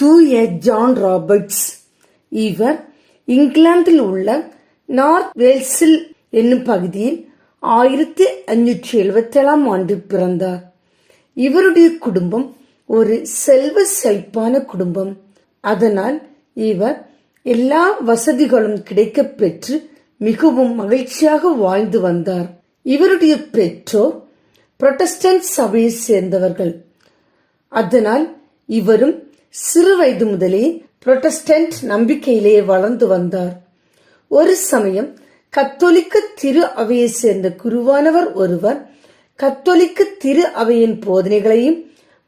தூய John Roberts. இவர் இங்கிலாந்தில் உள்ள நார்த் வேல்ஸில் என்னும் பகுதியில் ஆயிரத்தி அஞ்சூற்றி எழுபத்தேழாம் ஆண்டு பிறந்தார். இவருடைய குடும்பம் ஒரு செல்வ செழிப்பான குடும்பம். அதனால் இவர் எல்லா வசதிகளும் கிடைக்கப் பெற்று மிகவும் மகிழ்ச்சியாக வாழ்ந்து வந்தார். இவருடைய பெற்றோர் புரொட்டஸ்டன்ட் சபையை சேர்ந்தவர்கள். அதனால் இவரும் சிறு வயது முதலே புரொட்டஸ்டன்ட் நம்பிக்கையிலே வளர்ந்து வந்தார். ஒரு சமயம் கத்தோலிக்க திரு அவையை சேர்ந்த குருவானவர் ஒருவர் கத்தோலிக்க திரு அவையின் போதனைகளையும்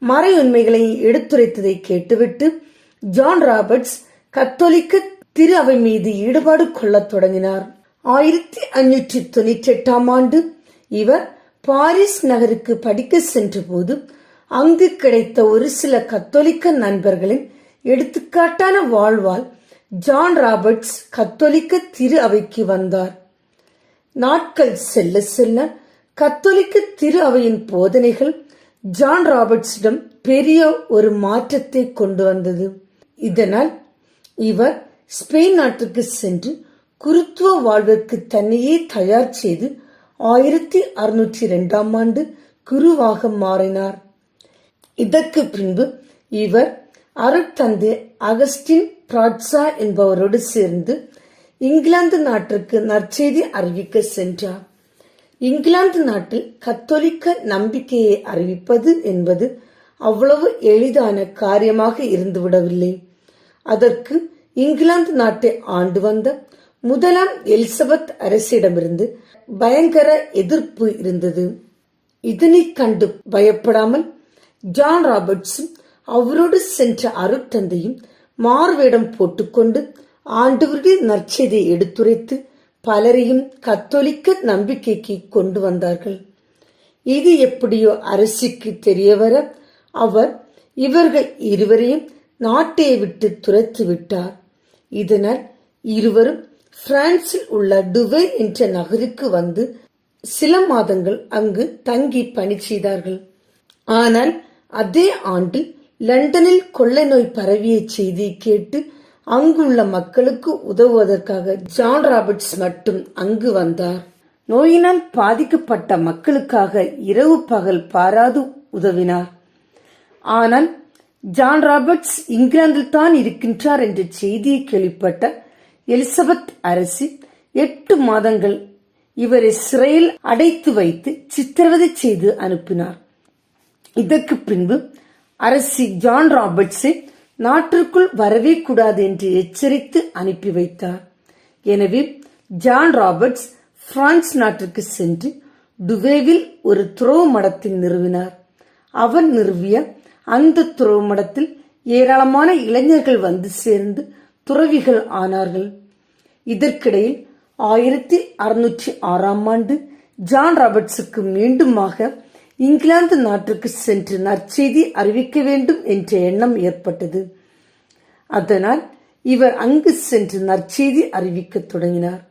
மறையுண்மைகளையும் எடுத்துரைத்ததை கேட்டுவிட்டு ஜான் ராபர்ட்ஸ் கத்தோலிக்க திரு அவை மீது ஈடுபாடு கொள்ளத் தொடங்கினார். ஆயிரத்தி அஞ்சூற்றி தொண்ணூற்றி எட்டாம் ஆண்டு இவர் பாரிஸ் நகருக்கு படிக்க சென்றபோது அங்கு கிடைத்த ஒரு சில கத்தோலிக்க நண்பர்களின் எடுத்துக்காட்டான வாழ்வால் ஜான் ராபர்ட்ஸ் கத்தோலிக்க திரு அவைக்கு வந்தார். நாட்கள் செல்ல செல்ல கத்தோலிக்க திரு அவையின் போதனைகள் ஜான் ராபர்ட்ஸிடம் பெரிய ஒரு மாற்றத்தை கொண்டு வந்தது. இதனால் இவர் ஸ்பெயின் நாட்டிற்கு சென்று குருத்துவ வாழ்விற்கு தன்னையே தயார் செய்து ஆயிரத்தி அறுநூற்றி இரண்டாம் ஆண்டு குருவாக மாறினார். இதற்கு பின்பு இவர் அருட்தந்தை அகஸ்டின் பிராட்சா என்பவரோடு சேர்ந்து இங்கிலாந்து நாட்டிற்கு நற்செய்தி அறிவிக்க சென்றார். இங்கிலாந்து நாட்டில் கத்தோலிக்க நம்பிக்கையை அறிவிப்பது என்பது அவ்வளவு எளிதான காரியமாக இருந்துவிடவில்லை. அதற்கு இங்கிலாந்து நாட்டை ஆண்டு வந்த முதலாம் எலிசபெத் அரசிடமிருந்து பயங்கர எதிர்ப்பு இருந்தது. இதனை கண்டு பயப்படாமல் ஜான் ராபர்ட்ஸும் அவரோடு சென்ற அருட்தந்தையும் மார்வேடம் போட்டுக்கொண்டு ஆண்டவருடைய நற்செய்தியை எடுத்துரைத்து பலரையும் கத்தோலிக்க நம்பிக்கைக்கு கொண்டு வந்தார்கள். இது எப்படியோ அரசிக்கு தெரியவர அவர் இவர்கள் இருவரையும் நாட்டை விட்டு துரத்து விட்டார். இதனால் இருவரும் பிரான்சில் உள்ள டுவே என்ற நகருக்கு வந்து சில மாதங்கள் அங்கு தங்கி பணி செய்தார்கள். ஆனால் அதே ஆண்டு லண்டனில் கொள்ளை நோய் பரவிய செய்தியை கேட்டு அங்குள்ள மக்களுக்கு உதவுவதற்காக ஜான் ராபர்ட்ஸ் மட்டும் அங்கு வந்தார். நோயினால் பாதிக்கப்பட்ட மக்களுக்காக இரவு பகல் பாராது உதவினார். ஆனால் ஜான் ராபர்ட்ஸ் இங்கிலாந்தில் தான் இருக்கின்றார் என்ற செய்தியை கேள்விப்பட்ட எலிசபெத் அரசி எட்டு மாதங்கள் இவரை சிறையில் அடைத்து வைத்து சித்திரவதை செய்து அனுப்பினார். இதற்கு பின்பு அரசி ஜான் ராபர்ட்ஸை நாட்டிற்குள் வரவே கூடாது என்று எச்சரித்து அனுப்பி வைத்தார். எனவே ஜான் ராபர்ட்ஸ் பிரான்ஸ் நாட்டிற்கு சென்று டுவேவில் ஒரு துறவு மடத்தை நிறுவினார். அவர் நிறுவிய அந்த துறவு மடத்தில் ஏராளமான இளைஞர்கள் வந்து சேர்ந்து துறவிகள் ஆனார்கள். இதற்கிடையில் ஆயிரத்தி அறுநூற்றி ஆறாம் ஆண்டு ஜான் ராபர்ட்ஸுக்கு மீண்டுமாக இங்கிலாந்து நாட்டிற்கு சென்று நற்செய்தி அறிவிக்க வேண்டும் என்ற எண்ணம் ஏற்பட்டது. அதனால் இவர் அங்கு சென்று நற்செய்தி அறிவிக்கத் தொடங்கினார்.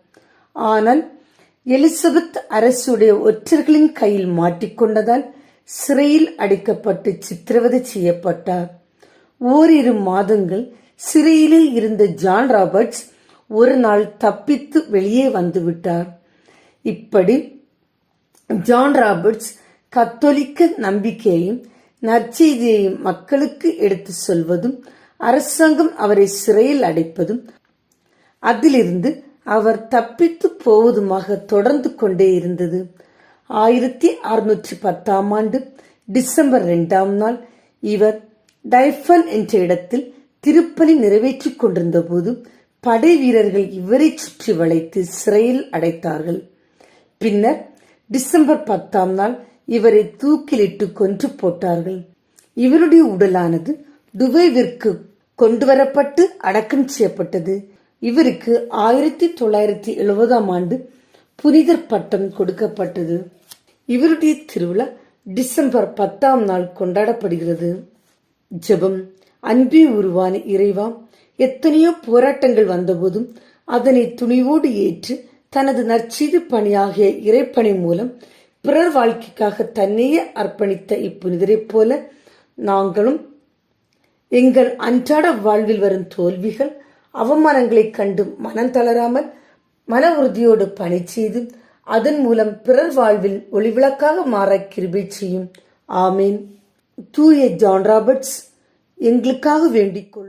ஆனால் எலிசபெத் அரசுடைய ஒற்றர்களின் கையில் மாட்டிக்கொண்டதால் சிறையில் அடைக்கப்பட்டு சித்திரவதை செய்யப்பட்டார். ஓரிரு மாதங்கள் சிறையிலே இருந்த ஜான் ராபர்ட்ஸ் ஒரு நாள் தப்பித்து வெளியே வந்துவிட்டார். இப்படி ஜான் ராபர்ட்ஸ் கத்தோலிக்க நம்பிக்கையையும் நற்செய்தியையும் மக்களுக்கு எடுத்து சொல்வதும் அரசாங்கம் அவரை சிறையில் அடைப்பதும் அதிலிருந்து அவர் தப்பித்து போவதுமாக தொடர்ந்து கொண்டே இருந்தது. ஆயிரத்தி அறுநூற்றி பத்தாம் ஆண்டு டிசம்பர் இரண்டாம் நாள் இவர் டைஃபன் என்ற இடத்தில் திருப்பலி நிறைவேற்றிக் கொண்டிருந்த போது படை வீரர்கள் இவரை சுற்றி வளைத்து சிறையில் அடைத்தார்கள். பின்னர் டிசம்பர் பத்தாம் நாள் இவரை தூக்கிலிட்டு கொன்று போட்டார்கள். இவருடைய உடலானது துபைவிற்கு கொண்டு வரப்பட்டு அடக்கம் செய்யப்பட்டது. இவருக்கு ஆயிரத்தி தொள்ளாயிரத்தி எழுபதாம் ஆண்டு புனிதர் பட்டம் கொடுக்கப்பட்டது. இவருடைய திருவிழா டிசம்பர் பத்தாம் நாள் கொண்டாடப்படுகிறது. ஜெபம் அன்பே உருவான இறைவா எத்தனையோ போராட்டங்கள் வந்தபோதும் அதனை துணிவோடு ஏற்று தனது நற்செய்தி பணியாகிய இறைப்பணி மூலம் பிறர் வாழ்க்கைக்காக தன்னையே அர்ப்பணித்த இப்புனிதரைப் போல நாங்களும் எங்கள் அன்றாட வாழ்வில் வரும் தோல்விகள் அவமானங்களைக் கண்டு மனம் தளராமல் மன உறுதியோடு பணி செய்து அதன் மூலம் பிறர் வாழ்வில் ஒளிவிளக்காக மாற கிருபை செய்யும். ஆமீன். தூய ஜான் ராபர்ட்ஸ் எங்களுக்காக வேண்டிக் கொள்